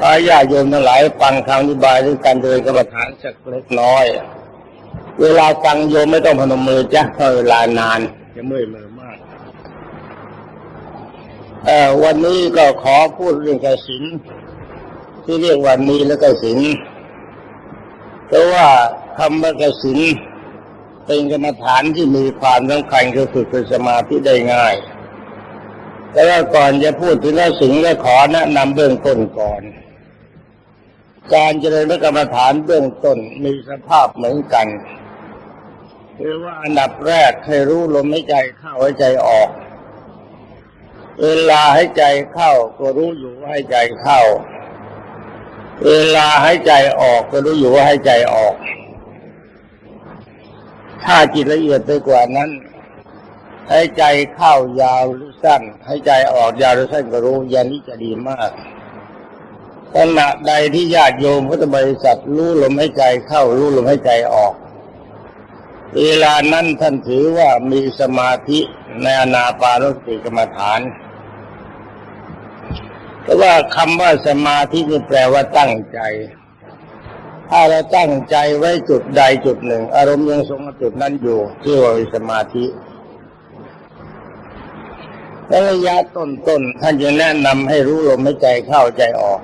ขอญาติโยมทั้งหลายฟังคำอธิบายเรื่องการเดินกรรมฐานสักเล็กน้อย เวลาฟังโยมไม่ต้องพนมมือจ้ะเพราะเวลานานจะเมื่อยมือมากเอ่อวันนี้ก็ขอพูดเรื่องกสินที่เรียกวันนี้แล้วกสินเพราะว่าคำว่ากสินเป็นกรรมฐานที่มีความสำคัญคือฝึกเป็นสมาธิได้ง่ายแต่ว่าก่อนจะพูดถึงกสินก็ขอแนะนำเบื้องต้นก่อน การเจริญพระกรรมฐานเบื้องต้นมีสภาพเหมือนกันคือว่าอันดับแรกให้รู้ลมหายใจเข้าหายใจออก เวลาให้ใจเข้าก็รู้อยู่ว่าให้ใจเข้า เวลาให้ใจออกก็รู้อยู่ว่าให้ใจออก ถ้าจิตละเอียดไปกว่านั้นให้ใจเข้ายาวหรือสั้นให้ใจออกยาวหรือสั้นก็รู้อย่างนี้จะดีมาก ขณะใดที่ญาติโยมพุทธบริษัทรู้ลมให้ใจเข้ารู้ลมให้ใจออก เวลานั้นท่านถือว่ามีสมาธิในอนาปานสติกรรมฐานเพราะว่าคำว่าสมาธินี่แปลว่าตั้งใจ ถ้าเราตั้งใจไว้จุดใดจุดหนึ่ง อารมณ์ยังทรงจุดนั้นอยู่ที่ว่ามีสมาธิในระยะต้นๆท่านจะแนะนำให้รู้ลมให้ใจเข้าใจออก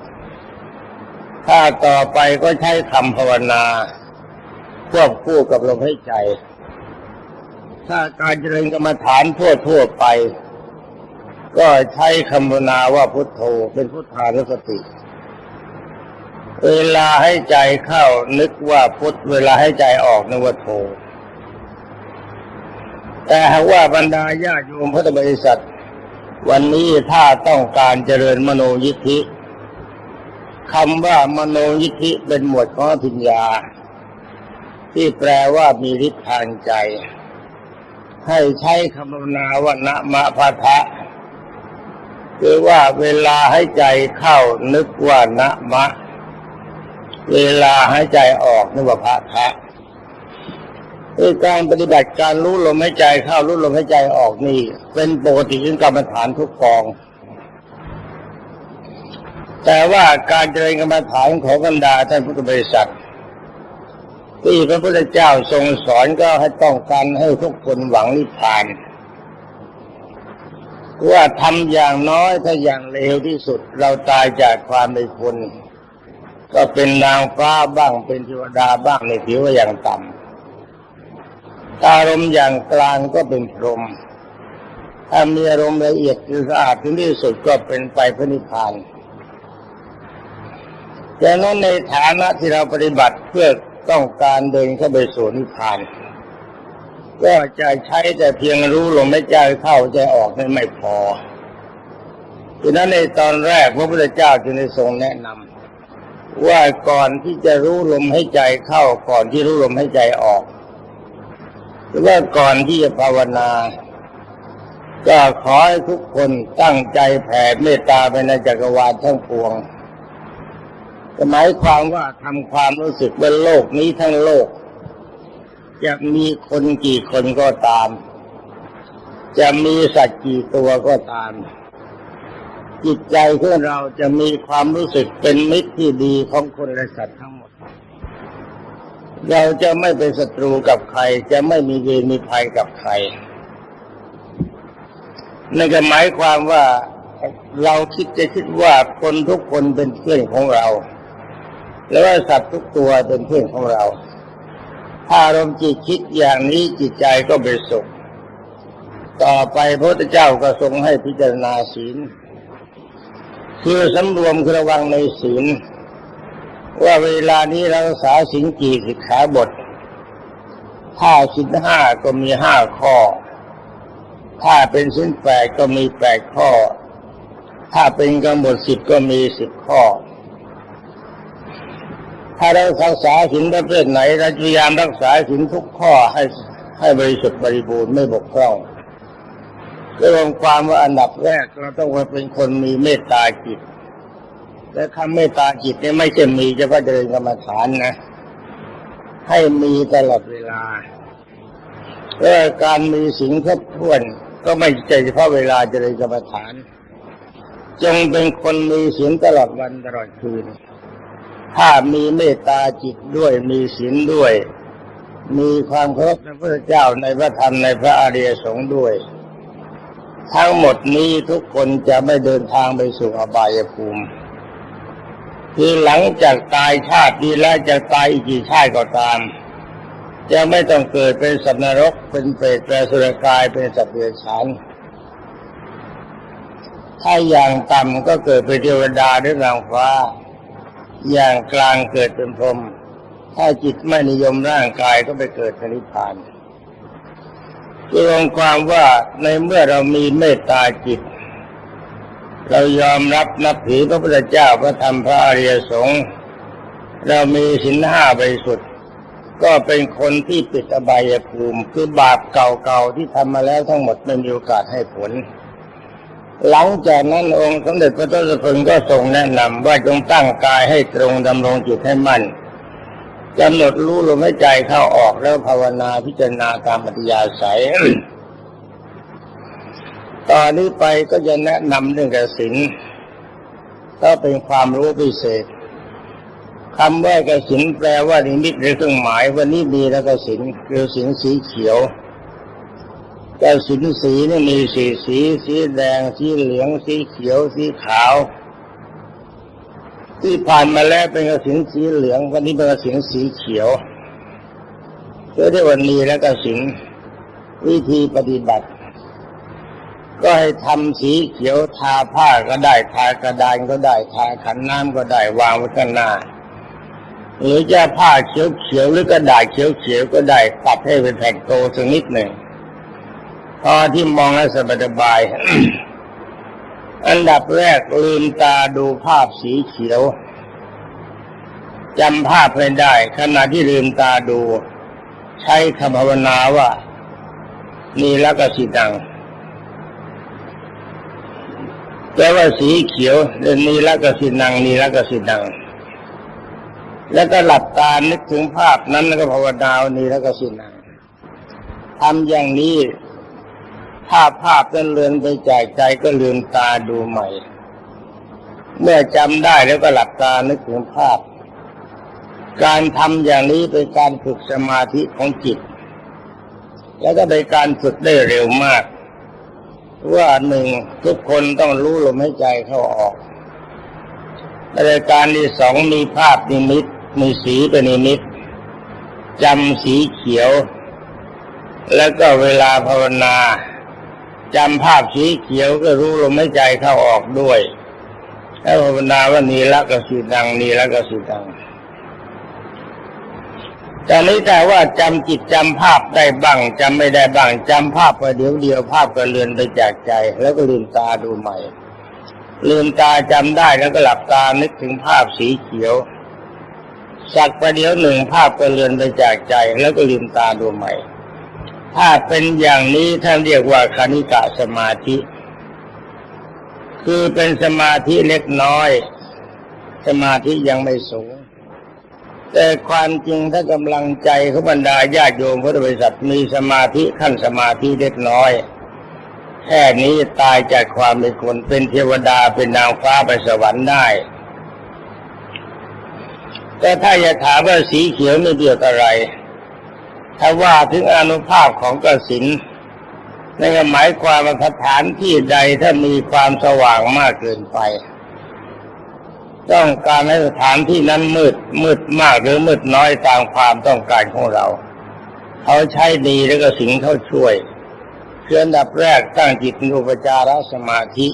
ถ้าต่อไปก็ใช้คำภาวนาควบคู่กับลมหายใจ ถ้าการเจริญกรรมฐานทั่วทั่วไป ก็ใช้คำภาวนาว่าพุทโธเป็นพุทธานุสติ เวลาให้ใจเข้านึกว่าพุทเวลาให้ใจออกนึกว่าโธแต่หากว่าบรรดาญาโยมพุทธบริษัท วันนี้ถ้าต้องการเจริญมโนยิทธิ คำว่ามโนยิทธิเป็นหมวดของอภิญญา ที่แปลว่ามีฤทธิ์ทางใจ ให้ใช้คำภาวนาว่านะมะพะทะคือว่าเวลาให้ใจเข้านึกว่านะมะ เวลาให้ใจออกนึกว่าพะทะคือการปฏิบัติการรู้ลมหายใจเข้ารู้ลมหายใจออกนี่ เป็นปกติของกรรมฐานทุกกอง แต่ว่าการเจริญกรรมฐานของบรรดาท่านพุทธบริษัทที่พระพุทธเจ้าทรงสอนก็ให้ต้องการให้ทุกคนหวังนิพพานว่าทำอย่างน้อยถ้าอย่างเลวที่สุด เราตายจากความเป็นคน ก็เป็นนางฟ้าบ้างเป็นเทวดาบ้างในถือว่าอย่างต่ำอารมณ์อย่างกลางก็เป็นพรหมถ้ามีอารมณ์ละเอียดหรือสะอาดถึงที่สุดก็เป็นไปพระนิพพาน ดังนั้นในฐานะที่เราปฏิบัติเพื่อต้องการเดินเข้าไปสู่นิพพาน ก็จะใช้แต่เพียงรู้ลมไม่ใจเข้าใจออกนั้นไม่พอดังนั้นในตอนแรกพระพุทธเจ้าจึงได้ทรงแนะนำว่าก่อนที่จะรู้ลมให้ใจเข้าก่อนที่รู้ลมให้ใจออก หรือว่าก่อนที่จะภาวนา ก็ขอให้ทุกคนตั้งใจแผ่เมตตาไปในจักรวาลทั้งปวง หมายความว่าทำความรู้สึกว่าโลกนี้ทั้งโลก จะมีคนกี่คนก็ตาม จะมีสัตว์กี่ตัวก็ตาม จิตใจของเราจะมีความรู้สึกเป็นมิตรที่ดีของคนและสัตว์ทั้งหมด เราจะไม่เป็นศัตรูกับใคร จะไม่มีเวรมีภัยกับใครนั่นก็หมายความว่าเราคิดจะคิดว่าคนทุกคนเป็นเพื่อนของเรา แล้วว่าสัตว์ทุกตัวเป็นเพื่อนของเรา ถ้าอารมณ์จิตคิดอย่างนี้จิตใจก็เป็นสุข ต่อไปพระพุทธเจ้าก็ทรงให้พิจารณาศีล คือสำรวมคือระวังในศีล ว่าเวลานี้เรารักษาศีลกี่สิกขาบท ถ้าศีลห้าก็มีห้าข้อ ถ้าเป็นศีลแปดก็มีแปดข้อ ถ้าเป็นกำหนดสิบก็มีสิบข้อ ถ้าเรารักษาศีลประเภทไหนเราพยายามรักษาศีลทุกข้อให้ให้บริสุทธิ์บริบูรณ์ไม่บกพร่องรวมความว่าอันดับแรกเราต้องเป็นคนมีเมตตาจิต และคำเมตตาจิตนี่ไม่ใช่มีเฉพาะเจริญกรรมฐานนะ ให้มีตลอดเวลาและการมีสิ่งครบถ้วนก็ไม่ใช่เฉพาะเวลาเจริญกรรมฐาน จงเป็นคนมีศีลตลอดวันตลอดคืน ถ้ามีเมตตาจิตด้วยมีศีลด้วย มีความเคารพในพระเจ้าในพระธรรมในพระอริยสงฆ์ด้วย ทั้งหมดนี้ทุกคนจะไม่เดินทางไปสู่อบายภูมิ คือหลังจากตายชาตินี้แล้วจะตายอีกกี่ชาติก็ตาม จะไม่ต้องเกิดเป็นสัตว์นรกเป็นเปรตเป็นสุรกายเป็นสัตว์เดรัจฉานถ้าอย่างต่ำก็เกิดเป็นเทวดาหรือนางฟ้า อย่างกลางเกิดเป็นพรหมถ้าจิตไม่นิยมร่างกายก็ไปเกิดนิพพานรวมความว่าในเมื่อเรามีเมตตาจิต เรายอมรับนับถือพระพุทธเจ้าพระธรรมพระอริยสงฆ์เรามีสินห้าบริสุทธิ์ก็เป็นคนที่ปิดอบายภูมิคือบาปเก่าๆที่ทำมาแล้วทั้งหมดไม่มีโอกาสให้ผล หลังจากนั้นองค์สมเด็จพระทศพลก็ทรงแนะนำว่าจงตั้งกายให้ตรงดำรงจิตให้มั่นกำหนดรู้ลมหายใจเข้าออกแล้วภาวนาพิจารณาตามปฏิยาศัยตอนนี้ไปก็จะแนะนำเรื่องกสินก็เป็นความรู้พิเศษคำว่ากสินแปลว่านิมิตหรือเครื่องหมาย วันนี้มีแล้วกสินคือสินสีเขียว กสินสีนี่มีสีสีสีแดงสีเหลืองสีเขียวสีขาว ที่ผ่านมาแล้วเป็นกระสินสีเหลืองวันนี้เป็นกระสินสีเขียวเรียกว่านีและกระสินวิธีปฏิบัติ ก็ให้ทำสีเขียวทาผ้าก็ได้ทากระดานก็ได้ทาขันน้ำก็ได้วางไว้ข้างหน้าหรือจะผ้าเขียวเขียวหรือกระดาษเขียวเขียวก็ได้ตัดให้เป็นแผ่นโตสักนิดหนึ่ง พอที่มองแล้วสบายสบาย อันดับแรกลืมตาดูภาพสีเขียวจำภาพให้ได้ ขณะที่ลืมตาดู ใช้คำภาวนาว่านี่ละกสิดังแปลว่าสีเขียวเนีละกสินังนี่ละกสิดัง แล้วก็หลับตานึกถึงภาพนั้นแล้วก็ภาวนาว่านี่ละกสินังทำอย่างนี้ ถ้าภาพนั้นเลือนไปจากใจก็ลืมตาดูใหม่ เมื่อจำได้แล้วก็หลับตานึกถึงภาพ การทำอย่างนี้เป็นการฝึกสมาธิของจิต แล้วก็เป็นการฝึกได้เร็วมาก ว่าหนึ่งทุกคนต้องรู้ลมหายใจเข้าออกรายการที่สองมีภาพนิมิตมีสีเป็นนิมิตจำสีเขียว แล้วก็เวลาภาวนา จำภาพสีเขียวก็รู้ลมหายใจเข้าออกด้วยแล้วภาวนาว่านีละกสิดังนีละกสิดังตอนนี้แต่ว่าจำจิตจำภาพได้บ้างจำไม่ได้บ้างจำภาพไปเดี๋ยวเดียวภาพก็เลือนไปจากใจ แล้วก็ลืมตาดูใหม่ ลืมตาจำได้แล้วก็หลับตานึกถึงภาพสีเขียวสักประเดี๋ยวหนึ่งภาพก็เลือนไปจากใจ แล้วก็ลืมตาดูใหม่ ถ้าเป็นอย่างนี้ท่านเรียกว่าคณิกะสมาธิ คือเป็นสมาธิเล็กน้อย สมาธิยังไม่สูง แต่ความจริงถ้ากำลังใจของบรรดาญาติโยมพุทธบริษัทมีสมาธิขั้นสมาธิเล็กน้อยแค่นี้ตายจากความเป็นคนเป็นเทวดาเป็นนางฟ้าไปสวรรค์ได้ แต่ถ้าจะถามว่าสีเขียวไม่เดียวกับอะไร ถ้าว่าถึงอนุภาพของกสินนั่นก็หมายความว่าสถานที่ใดถ้ามีความสว่างมากเกินไป ต้องการให้สถานที่นั้นมืดมืดมากหรือมืดน้อยตามความต้องการของเรา เขาใช้ดีแล้วก็สิงเขาช่วยเพื่อนดับแรกตั้งจิตนอุปจารสมาธิ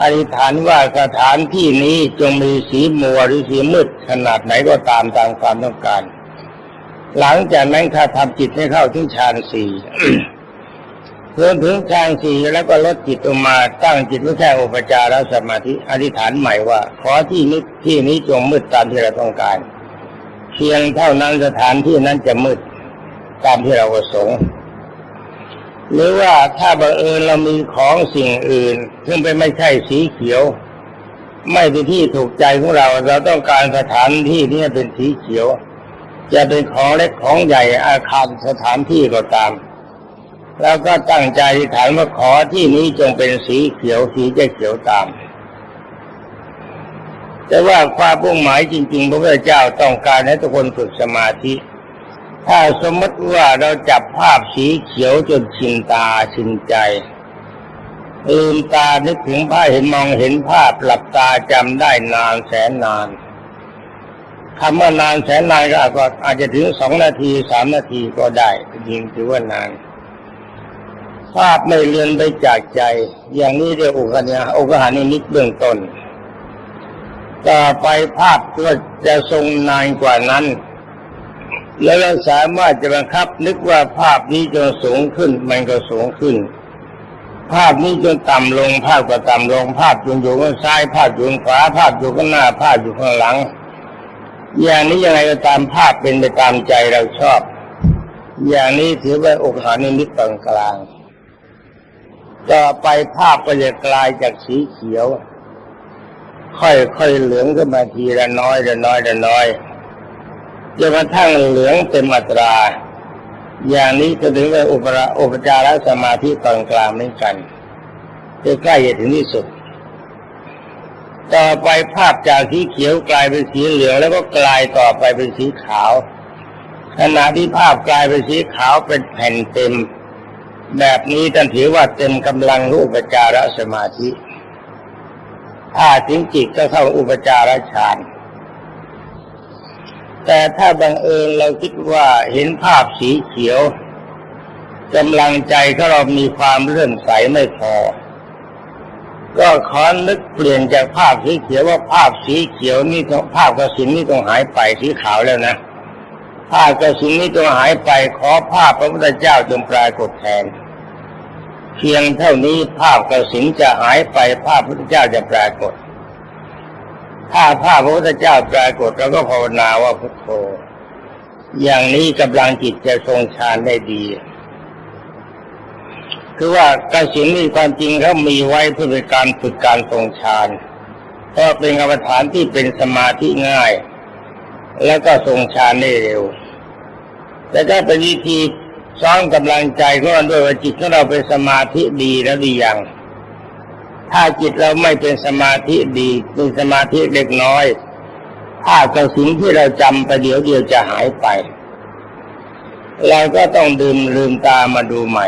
อธิษฐานว่าสถานที่นี้จงมีสีมัวหรือสีมืดขนาดไหนก็ตามตามความต้องการ หลังจากนั้นถ้าทำจิตให้เข้าถึงฌานสี่เพื่อถึงฌานสี่แล้วก็ลดจิตออกมาตั้งจิตไว้แค่อุปจารสมาธิอธิษฐานใหม่ว่า ขอที่นี้ที่นี้จงมืดตามที่เราต้องการ เพียงเท่านั้นสถานที่นั้นจะมืดตามที่เราประสงค์หรือว่าถ้าบังเอิญเรามีของสิ่งอื่น ซึ่งเป็นไม่ใช่สีเขียว ไม่เป็นที่ถูกใจของเรา เราต้องการสถานที่นี้เป็นสีเขียว จะเป็นของเล็กของใหญ่อาคารสถานที่ก็ตาม แล้วก็ตั้งใจฐานว่าขอที่นี้จงเป็นสีเขียวสีจะเขียวตาม แต่ว่าความมุ่งหมายจริงๆ พระพุทธเจ้าต้องการให้ทุกคนฝึกสมาธิ ถ้าสมมติว่าเราจับภาพสีเขียวจนชินตาชินใจลืมตานึกถึงภาพเห็นมองเห็นภาพหลับตาจำได้นานแสนนาน คำว่านานแสนนานก็อาจจะถึงสองนาทีสามนาทีก็ได้จริงถือว่านานภาพไม่เลือนไปจากใจ อย่างนี้เรียกอุกหาอุกหานิมิตเบื้องต้นต่อไปภาพก็จะทรงนานกว่านั้น แล้วเราสามารถจะบังคับนึกว่าภาพนี้จนสูงขึ้น มันก็สูงขึ้น ภาพนี้จนต่ำลง ภาพก็ต่ำลง ภาพจนอยู่ข้างซ้าย ภาพอยู่ข้างขวา ภาพอยู่ข้างหน้า ภาพอยู่ข้างหลัง อย่างนี้ยังไงก็ตามภาพเป็นไปตามใจเราชอบ อย่างนี้ถือว่าอกหานิมิตตอนกลาง ต่อไปภาพก็จะกลายจากสีเขียว ค่อยๆเหลืองขึ้นมาทีละน้อยละน้อยละน้อยจนกระทั่งเหลืองเต็มอัตรา อย่างนี้ก็ถึงว่าอุปราอุปจารสมาธิตอนกลางเหมือนกันจะใกล้จะถึงที่สุด ต่อไปภาพจากสีเขียวกลายเป็นสีเหลืองแล้วก็กลายต่อไปเป็นสีขาว ขณะที่ภาพกลายเป็นสีขาวเป็นแผ่นเต็ม แบบนี้ท่านถือว่าเต็มกำลังรูปจารสมาธิถ้าถึงจิตก็เข้าอุปจารฌานแต่ถ้าบังเอิญเราคิดว่าเห็นภาพสีเขียวกำลังใจของเรามีความเลื่อมใสไม่พอ ก็ขอนึกเปลี่ยนจากภาพสีเขียวว่าภาพสีเขียวนี่ต้องภาพกระสินนี่ต้องหายไปสีขาวแล้วนะภาพกระสินนี่ต้องหายไปขอภาพพระพุทธเจ้าจงปรากฏแทน เพียงเท่านี้ภาพกระสินจะหายไปภาพพระพุทธเจ้าจะปรากฏ ถ้าภาพพระพุทธเจ้าปรากฏเราก็ภาวนาว่าพุทโธอย่างนี้กำลังจิตจะทรงฌานได้ดี คือว่ากาสินนี่ความจริงเขามีไว้เพื่อเป็นการฝึกการทรงฌานเพราะเป็นกรรมฐานที่เป็นสมาธิง่าย แล้วก็ทรงฌานได้เร็ว แต่ถ้าเป็นวิธีซ้อมกำลังใจของเราด้วยว่าจิตของเราเป็นสมาธิดีแล้วดีอย่าง ถ้าจิตเราไม่เป็นสมาธิดีเป็นสมาธิเล็กน้อยถ้ากับสิ่งที่เราจำไปเดี๋ยวเดียวจะหายไป เราก็ต้องดื่มลืมตามาดูใหม่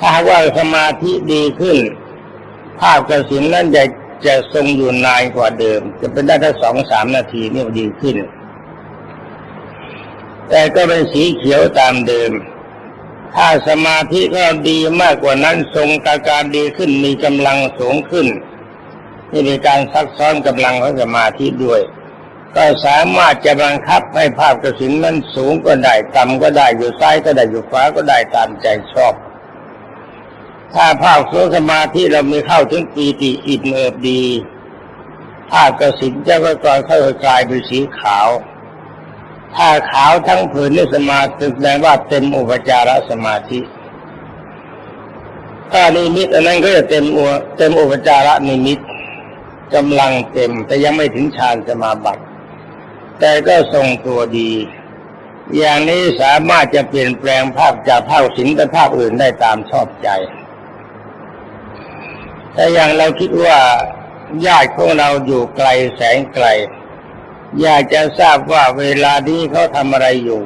ถ้าว่าสมาธิดีขึ้น ภาพกระสินนั้นจะจะทรงอยู่นานกว่าเดิม จะเป็นได้แค่สองสามนาทีนี่ดีขึ้น แต่ก็เป็นสีเขียวตามเดิม ถ้าสมาธิก็ดีมากกว่านั้นทรงอาการดีขึ้นมีกำลังสูงขึ้นนี่มีการซักซ้อนกำลังของสมาธิด้วย ก็สามารถจะบังคับให้ภาพกระสินนั้นสูงก็ได้ต่ำก็ได้อยู่ซ้ายก็ได้อยู่ขวาก็ได้ตามใจชอบ ถ้าภาพโสสมาธิเรามีเข้าถึงปีติอิ่มเอิบดีภากระสินจะก็ก่อนค่อยกลายเป็นสีขาว ถ้าขาวทั้งผืนในสมาธิแสดงว่าเต็มอุปจารสมาธิ ถ้านิมิตอันนั้นก็จะเต็มอุเต็มอุปจารนิมิตกำลังเต็มแต่ยังไม่ถึงฌานสมาบัติ แต่ก็ทรงตัวดี อย่างนี้สามารถจะเปลี่ยนแปลงภาพจากภาพสินเป็นภาพอื่นได้ตามชอบใจ แต่อย่างเราคิดว่าญาติของเราอยู่ไกลแสงไกล อยากจะทราบว่าเวลานี้เขาทำอะไรอยู่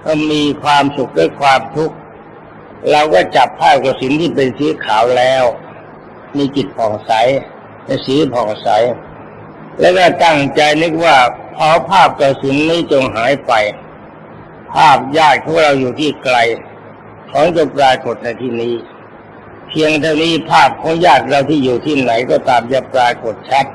เขามีความสุขหรือความทุกข์เราก็จับภาพกระสินที่เป็นสีขาวแล้ว มีจิตผ่องใสเป็นสีผ่องใส แล้วก็ตั้งใจนึกว่าพอภาพกระสินนี้จงหายไป ภาพญาติของเราอยู่ที่ไกล ของจะปรากฏในที่นี้ เพียงเท่านี้ภาพของญาติเราที่อยู่ที่ไหนก็ตามจะปรากฏชัด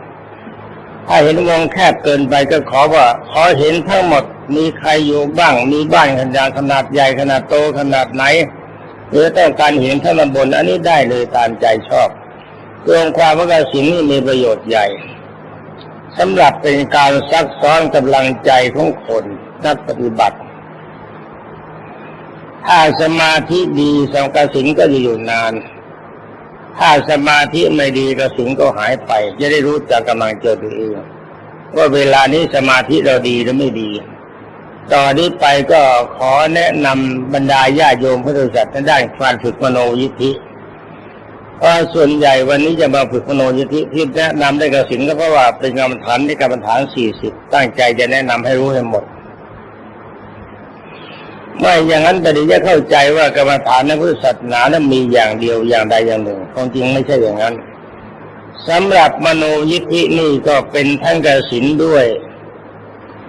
ถ้าเห็นวงแคบเกินไปก็ขอว่า ขอเห็นทั้งหมดมีใครอยู่บ้าง มีบ้านขนาดขนาดใหญ่ขนาดโตขนาดไหนหรือต้องการเห็นทั้งตำบลอันนี้ได้เลยตามใจชอบรวมความว่าสิ่งนี้มีประโยชน์ใหญ่สำหรับเป็นการซักซ้อนกำลังใจของคนนักปฏิบัติ ถ้าสมาธิดีสังกสิงก็จะอยู่นาน ถ้าสมาธิไม่ดีกระสิงก็หายไป จะได้รู้จักกำลังเจอตัวเองว่าเวลานี้สมาธิเราดีหรือไม่ดี ต่อนนี้ไปก็ขอแนะนำบรรดาญาโยมพุทธศาสนด้านการฝึกมโนยิทธิเพราะส่วนใหญ่วันนี้จะมาฝึกมโนยิทธิที่แนะนำได้กระสินก็เพราะว่าเป็นกรรมฐานที่กรรมฐานสี่สิบตั้งใจจะแนะนำให้รู้ให้หมด ไม่อย่างนั้นแต่เดี๋ยวจะเข้าใจว่ากรรมฐานในพุทธศาสนานั้นมีอย่างเดียวอย่างใดอย่างหนึ่งความจริงไม่ใช่อย่างนั้นสำหรับมโนยิทธินี่ก็เป็นทั้งกสินด้วย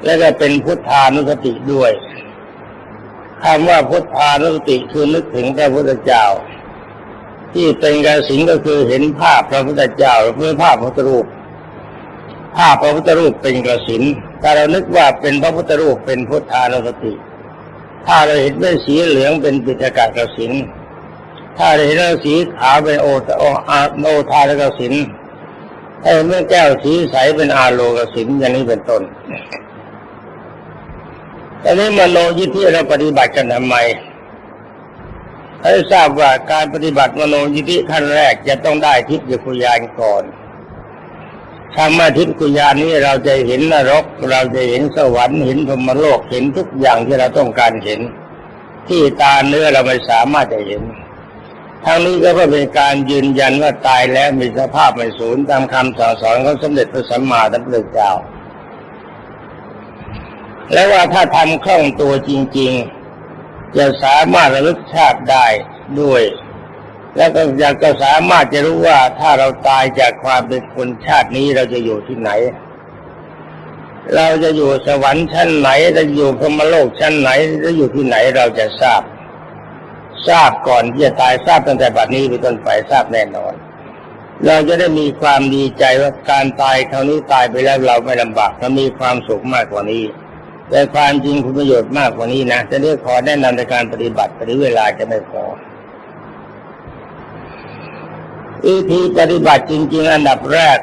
และก็เป็นพุทธานุสติด้วยคำว่าพุทธานุสติคือนึกถึงพระพุทธเจ้า ที่เป็นกสินก็คือเห็นภาพพระพุทธเจ้าหรือภาพพระพุทธรูป ภาพพระพุทธรูปเป็นกสินถ้าเรานึกว่าเป็นพระพุทธรูปเป็นพุทธานุสติ ถ้าเราเห็นเป็นสีเหลืองเป็นปิฎกกสินถ้าเราเห็นเป็นสีขาวเป็นโอตโออาโนทานกสินถ้าเห็นเป็นแก้วสีใสเป็นอาโลกสินอย่างนี้เป็นต้นตอนนี้มโนยิทธิเราปฏิบัติกันทำไมให้ทราบว่าการปฏิบัติมโนยิทธิขั้นแรกจะต้องได้ทิพยคุยานก่อน ทำมทิพยคุยานนี้เราจะเห็นนรก เราจะเห็นสวรรค์เห็นพรมโลกเห็นทุกอย่างที่เราต้องการเห็น ที่ตาเนื้อเราไม่สามารถจะเห็นทั้งนี้ก็เพื่อเป็นการยืนยันว่าตายแล้วมีสภาพไม่สูญตามคำสั่งสอนของสมเด็จพระสัมมาสัมพุทธเจ้า และว่าถ้าทำคล่องตัวจริง ๆ จะสามารถระลึกชาติได้ด้วย แล้วก็อยากก็สามารถจะรู้ว่าถ้าเราตายจากความเป็นคนชาตินี้เราจะอยู่ที่ไหน เราจะอยู่สวรรค์ชั้นไหนจะอยู่พรมโลกชั้นไหนจะอยู่ที่ไหนเราจะทราบ ทราบก่อนที่จะตายทราบตั้งแต่บัดนี้เป็นต้นไปทราบแน่นอน เราจะได้มีความดีใจว่าการตายคราวนี้ตายไปแล้วเราไม่ลำบากเรามีความสุขมากกว่านี้ แต่ความจริงคุณประโยชน์มากกว่านี้นะจะเรียกขอแนะนำในการปฏิบัติหรือเวลาจะไม่พอ วิธีปฏิบัติจริง ๆ อันดับแรก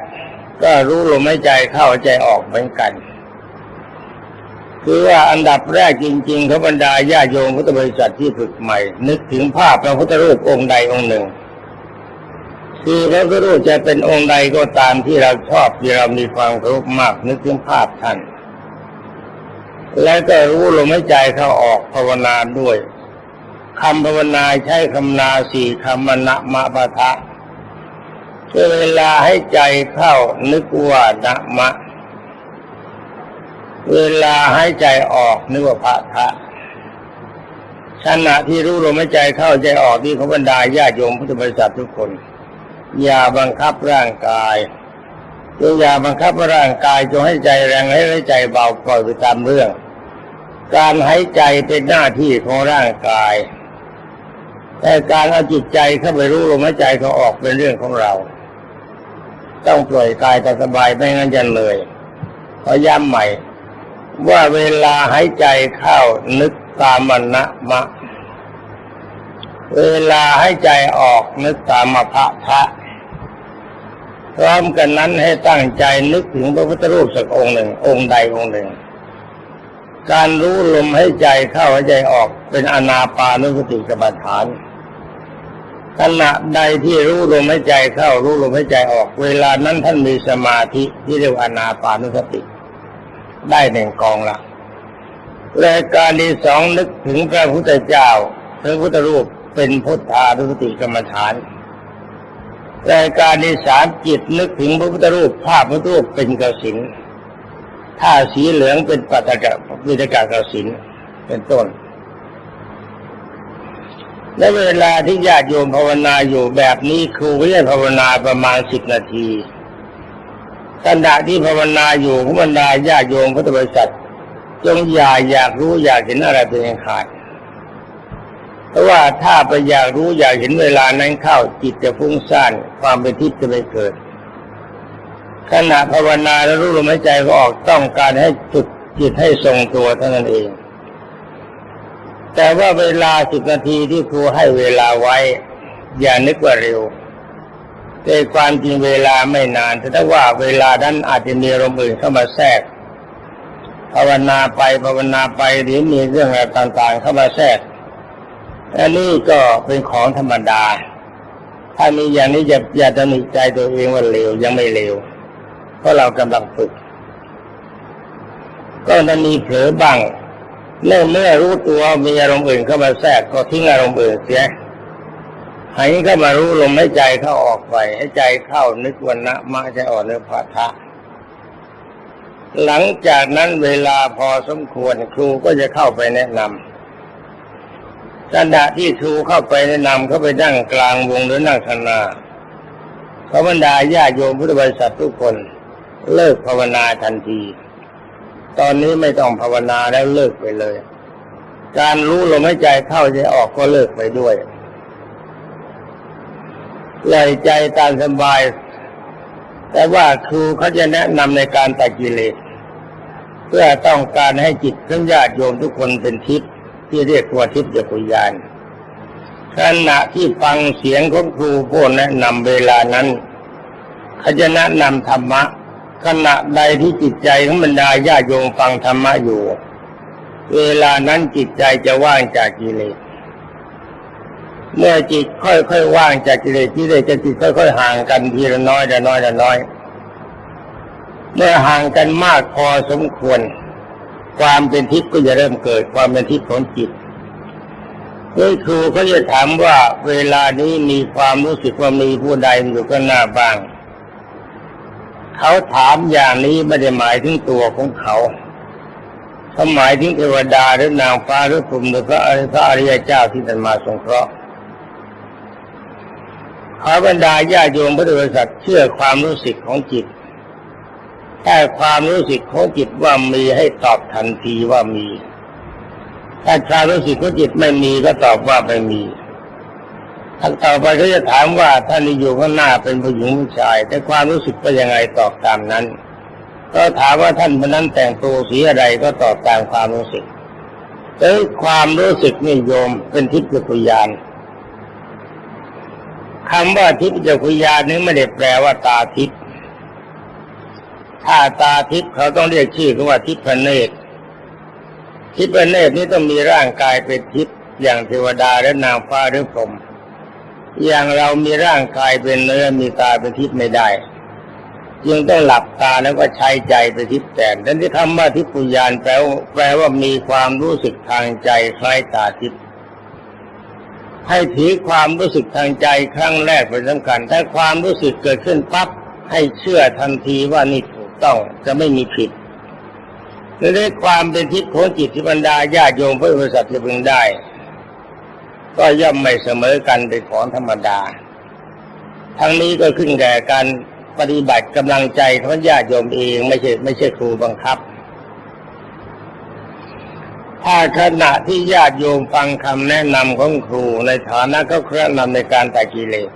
ก็รู้ลมหายใจเข้าใจออกเหมือนกัน คือว่าอันดับแรกจริงๆเขาบรรดาญาโยมพุทธบริษัทที่ฝึกใหม่ นึกถึงภาพพระพุทธรูปองค์ใดองค์หนึ่ง คือพระพุทธรูปจะเป็นองค์ใดก็ตามที่เราชอบที่เรามีความเคารพมาก นึกถึงภาพท่าน แล้วก็รู้ลมหายใจเข้าออกภาวนาด้วยคำภาวนาใช้คำนาสี่คำมณะมะปะทะ เวลาให้ใจเข้านึกว่านะมะ เวลาให้ใจออกนึกว่าพระทะขณะที่รู้ลมหายใจเข้าใจออกที่เขาบรรดาญาโยมพุทธบริษัททุกคน อย่าบังคับร่างกายจงอย่าบังคับร่างกายจงให้ใจแรงให้ใจเบาปล่อยไปตามเรื่อง การหายใจเป็นหน้าที่ของร่างกาย แต่การเอาจิตใจเข้าไปรู้ลมหายใจเขาออกเป็นเรื่องของเรา ต้องปล่อยกายแต่สบายไม่งั้นจะเลยขอย้ำใหม่ ว่าเวลาหายใจเข้านึกตามมันนะมะ เวลาหายใจออกนึกตามมพะทะพร้อมกันนั้นให้ตั้งใจนึกถึงพระพุทธรูปสักองค์หนึ่ง องค์ใดองค์หนึ่ง การรู้ลมให้ใจเข้าให้ใจออกเป็นอนาปานุสติกรรมฐาน ขณะใดที่รู้ลมหายใจเข้ารู้ลมหายใจออก เวลานั้นท่านมีสมาธิที่เรียกว่าอนาปานุสติ ได้หนึ่งกองละรายการที่สองนึกถึงพระพุทธเจ้าพระพุทธรูปเป็นพุทธานุสติกรรมฐานรายการที่สามจิตนึกถึงพระพุทธรูปภาพพระพุทธรูปเป็นกสินถ้าสีเหลืองเป็นปัตตกะวิตกะกสินเป็นต้น และเวลาที่ญาติโยมภาวนาอยู่แบบนี้ครูก็จะภาวนาประมาณสิบนาทีขณะที่ภาวนาอยู่ขบรรดาญาติโยมพุทธบริษัทจงอย่าอยากรู้อยากเห็นอะไรเป็นอันขาดเพราะว่าถ้าไปอยากรู้อยากเห็นเวลานั้นเข้าจิตจะฟุ้งซ่านความเป็นทิพย์จะไม่เกิด ขณะภาวนาแล้วรู้ลมหายใจก็ออกต้องการให้จุดจิตให้ทรงตัวเท่านั้นเอง แต่ว่าเวลาสิบนาทีที่ครูให้เวลาไว้ อย่านึกว่าเร็วแต่ความจริงเวลาไม่นานแต่ถ้าว่าเวลานั้นอาจจะมีอารมณ์อื่นเข้ามาแทรกภาวนาไปภาวนาไปหรือมีเรื่องอะไรต่างๆ เข้ามาแทรกอันนี้ก็เป็นของธรรมดา ถ้ามีอย่างนี้อย่าอย่าตำหนิใจตัวเองว่าเร็วยังไม่เร็ว เพราะเรากำลังฝึก ก็จะมีเผลอบ้าง เมื่อเมื่อรู้ตัวมีอารมณ์อื่นเข้ามาแทรกก็ทิ้งอารมณ์อื่นเสียหายเข้ามารู้ลมให้ใจเข้าออกไป ให้ใจเข้านึกวันนะมาใจอ่อนเนื้อพาทะหลังจากนั้นเวลาพอสมควรครูก็จะเข้าไปแนะนำขณะที่ครูเข้าไปแนะนำเขาไปนั่งกลางวงหรือนั่งข้างหน้าเขาบรรดาญาโยมพุทธบริษัททุกคนเลิกภาวนาทันที ตอนนี้ไม่ต้องภาวนาแล้วเลิกไปเลย การรู้ลมหายใจเข้าใจออกก็เลิกไปด้วยเลยใจตามสบาย แต่ว่าครูเขาจะแนะนำในการตัดกิเลสเพื่อต้องการให้จิตทั้งญาติโยมทุกคนเป็นทิพย์ที่เรียกว่าทิพย์จักรยานขณะที่ฟังเสียงของครูผู้แนะนำเวลานั้นเขาจะแนะนำธรรมะ ขณะใดที่จิตใจของบรรดาญาโยมฟังธรรมะอยู่ เวลานั้นจิตใจจะว่างจากกิเลสเมื่อจิตค่อยๆว่างจากกิเลสกิเลสจะจิตค่อยๆห่างกันทีละน้อยละน้อยละน้อย เมื่อห่างกันมากพอสมควร ความเป็นทิพย์ก็จะเริ่มเกิดความเป็นทิพย์ของจิตด้วยครูเขาจะถามว่าเวลานี้มีความรู้สึกว่ามีผู้ใดอยู่ข้างหน้าบ้าง เขาถามอย่างนี้ไม่ได้หมายถึงตัวของเขาเขาหมายถึงเทวดาหรือนางฟ้าหรือพรหมหรือพระอริพระอริยเจ้าที่ท่านมาสงเคราะห์ขอบรรดาญาโยมพุทธบริษัทเชื่อความรู้สึกของจิตแค่ความรู้สึกของจิตว่ามีให้ตอบทันทีว่ามี ถ้าความรู้สึกของจิตไม่มีก็ตอบว่าไม่มี ถ้าต่อไปเขาจะถามว่าท่านอยู่ข้างหน้าเป็นผู้หญิงผู้ชาย แต่ความรู้สึกเป็นยังไงตอบตามนั้น ก็ถามว่าท่านคนนั้นแต่งตัวสีอะไรก็ตอบตามความรู้สึกแต่ความรู้สึกนี่โยมเป็นทิพย์จักรยานคำว่าทิพย์จักรยานนี้ไม่ได้แปลว่าตาทิพย์ถ้าตาทิพย์เขาต้องเรียกชื่อว่าทิพย์พเนตรทิพย์พเนตรนี้ต้องมีร่างกายเป็นทิพย์อย่างเทวดาและนางฟ้าหรือพรหม อย่างเรามีร่างกายเป็นเนื้อมีตาเป็นทิพย์ไม่ได้จึงต้องหลับตาแล้วก็ใช้ใจไปทิพย์แต่ดังที่คำว่าทิพยานแปลว่าแปลว่ามีความรู้สึกทางใจคล้ายตาทิพย์ให้ถือความรู้สึกทางใจครั้งแรกเป็นสำคัญถ้าความรู้สึกเกิดขึ้นปั๊บให้เชื่อทันทีว่านี่ถูกต้องจะไม่มีผิดและด้วยความเป็นทิพย์ของจิตที่บรรดาญาโยมพระบริษัทจะพึงได้ ก็ย่อมไม่เสมอกันเป็นของธรรมดา ทั้งนี้ก็ขึ้นแก่การปฏิบัติกำลังใจของญาติโยมเองไม่ใช่ไม่ใช่ครูบังคับ ถ้าขณะที่ญาติโยมฟังคำแนะนำของครูในฐานะเขาแนะนำในการตัดกิเลส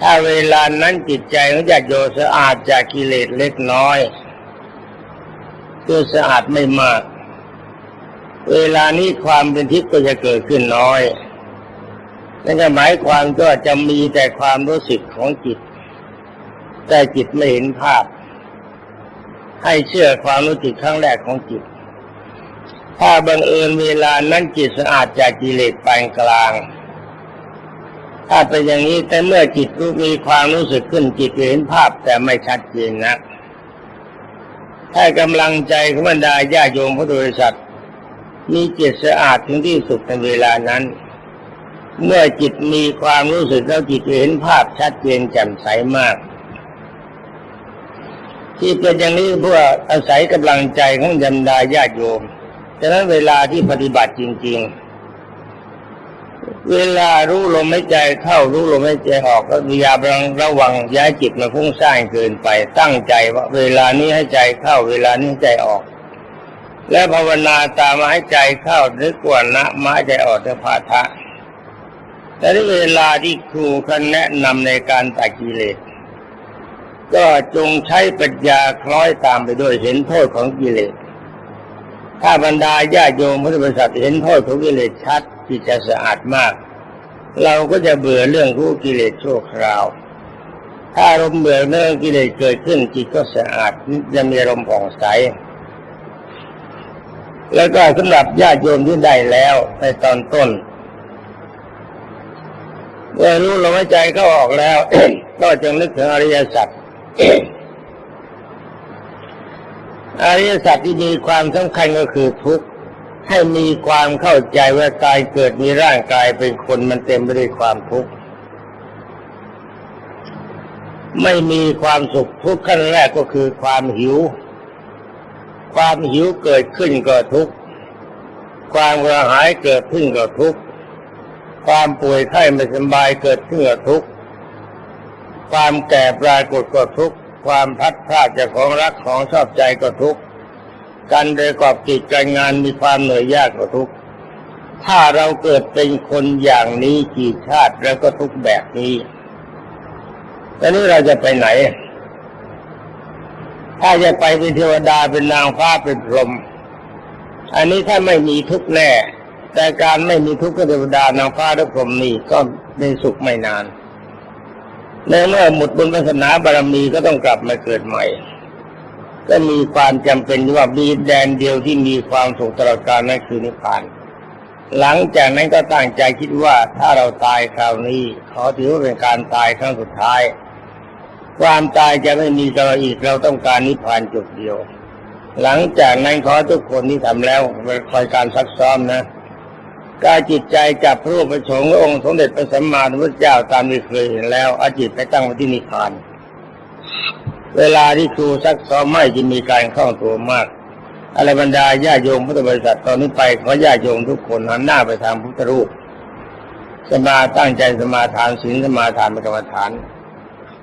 ถ้าเวลานั้นจิตใจของญาติโยมสะอาดจากกิเลสเล็กน้อยคือสะอาดไม่มาก เวลานี้ความเป็นทิพย์ก็จะเกิดขึ้นน้อยนั่นก็หมายความก็จะมีแต่ความรู้สึกของจิต แต่จิตไม่เห็นภาพ ให้เชื่อความรู้สึกครั้งแรกของจิต ถ้าบังเอิญเวลานั้นจิตสะอาดจากกิเลสปานกลาง ถ้าเป็นอย่างนี้แต่เมื่อจิตรู้มีความรู้สึกขึ้นจิตเห็นภาพแต่ไม่ชัดเจนนะถ้ากำลังใจของบรรดาญาโยมพระโดยสัตว์ มีจิตสะอาดถึงที่สุดในเวลานั้น เมื่อจิตมีความรู้สึกแล้วจิตเห็นภาพชัดเจนแจ่มใสมาก ที่เป็นอย่างนี้เพื่ออาศัยกำลังใจของยันดาญาติโยมฉะนั้นเวลาที่ปฏิบัติจริง ๆ เวลารู้ลมหายใจเข้ารู้ลมหายใจออกก็พยายามระวังย้ายจิตมาฟุ้งซ่านเกินไปตั้งใจว่า เวลานี้ให้ใจเข้า เวลานี้ใจออก และภาวนาตามมาให้ใจเข้านึกว่านะมาใจออกจะพาทะแต่ในเวลาที่ครูคันแนะนำในการตัดกิเลส ก็จงใช้ปัญญาคล้อยตามไปด้วยเห็นโทษของกิเลส ถ้าบรรดาญาโยมพุทธบริษัทเห็นโทษของกิเลสชัดจิตจะสะอาดมาก เราก็จะเบื่อเรื่องรู้กิเลสชั่วคราว ถ้ารมเบื่อเรื่องกิเลสเกิดขึ้นจิตก็สะอาดจะมีลมผ่องใส แล้วก็สำหรับญาติโยมที่ได้แล้วในตอนต้นเมื่อรู้ลมหายใจเขาออกแล้ว ก็จึงนึกถึงอริยสัจอริยสัจที่มีความสำคัญก็คือทุกข์ให้มีความเข้าใจว่ากายเกิดมีร่างกายเป็นคนมันเต็มไปด้วยความทุกข์ไม่มีความสุขทุกข์ขั้นแรกก็คือความหิว ความหิวเกิดขึ้นก็ทุกข์ความกระหายเกิดขึ้นก็ทุกข์ความป่วยไข้ไม่สบายเกิดขึ้นก็ทุกข์ความแก่ปรากฏก็ทุกข์ความพัดพรากจากของรักของชอบใจก็ทุกข์การประกอบกิจการงานมีความเหนื่อยยากก็ทุกข์ถ้าเราเกิดเป็นคนอย่างนี้กี่ชาติแล้วก็ทุกแบบนี้ตอนนี้เราจะไปไหน ถ้าจะไปเป็นเทวดาเป็นนางฟ้าเป็นพรหมอันนี้ถ้าไม่มีทุกข์แน่ แต่การไม่มีทุกข์ก็เทวดานางฟ้าหรือพรหมนี่ก็เป็นสุขไม่นานในเมื่อหมดบุญวาสนาบารมีก็ต้องกลับมาเกิดใหม่ ก็มีความจำเป็นว่ามีแดนเดียวที่มีความสุขตลอดกาลนั่นคือนิพพาน หลังจากนั้นก็ตั้งใจคิดว่าถ้าเราตายคราวนี้ขอถือว่าเป็นการตายครั้งสุดท้าย ความตายจะไม่มีกับเราอีกเราต้องการนิพพานจุดเดียว หลังจากนั้นขอทุกคนที่ทำแล้วคอยการซักซ้อมนะกายจิตใจจับพระรูปพระสงฆ์และองค์สมเด็จพระสัมมาสัมพุทธเจ้าตามที่เคยเห็นแล้วอาจิตไปตั้งไว้ที่นิพพาน เวลาที่ครูซักซ้อมไม่จะมีการคล่องตัวมาก อะไรบรรดาญาโยมพุทธบริษัทตอนนี้ไปขอญาโยมทุกคนหันหน้าไปทางพุทธรูปสมาตั้งใจสมาทานศีลสมาทานเป็นกรรมฐาน